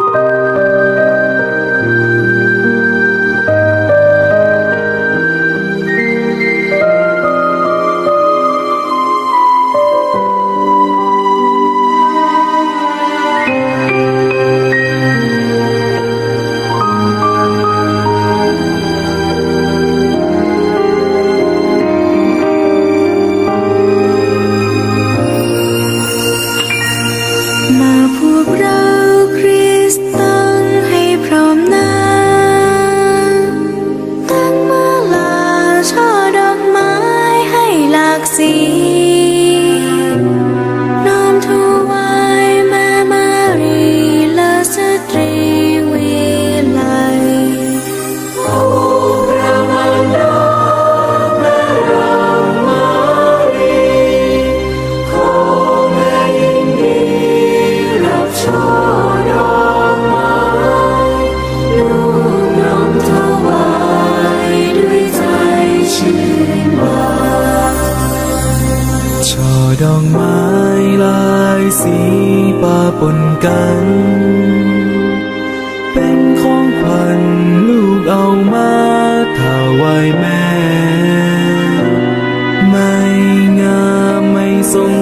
you ปาปนกัน เป็นของขวัญลูกเอามาถาวายแม่ ไม่งามไม่สม